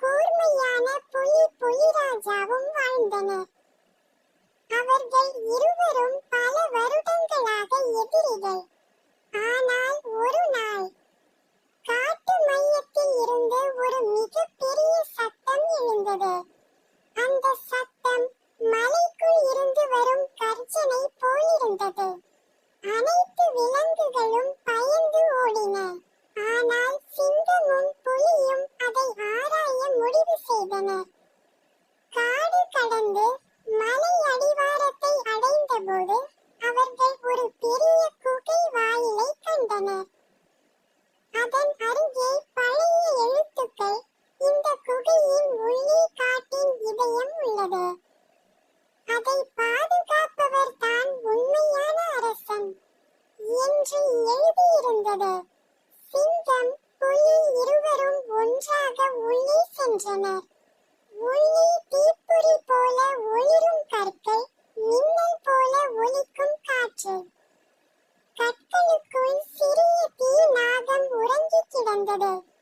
கூர்மையான புலி புலிராஜாவும் வாழ்ந்தனர். அவர்கள் இருவரும் பல வருடங்களாக எதிரிகள். ஆனால் ஒரு நாள் காட்டு மையத்தில் இருந்து ஒரு மிகப்பெரிய சத்தம் எழுந்தது. அந்த சத்தம் மலைக்குள் இருந்து வரும் கர்ஜனை போலிருந்தது. அனைத்து விலங்குகளும் காடு கடந்து மலை அடிவாரத்தை அடைந்தபோது அவர்கள் ஒரு பெரிய குகை வாயிலை கண்டனர். அதன் அருகே பழைய எழுத்துக்கள் இந்த குகையின் உள்ளே காட்டின் இதயம் உள்ளது. அதை பாதுகாப்பவர் தான் உண்மையான அரசன் என்று எழுதியிருந்தது. சிங்கம் புலி இருவரும் ஒன்றாக உள்ளே சென்றனர். உள்ளே ンドで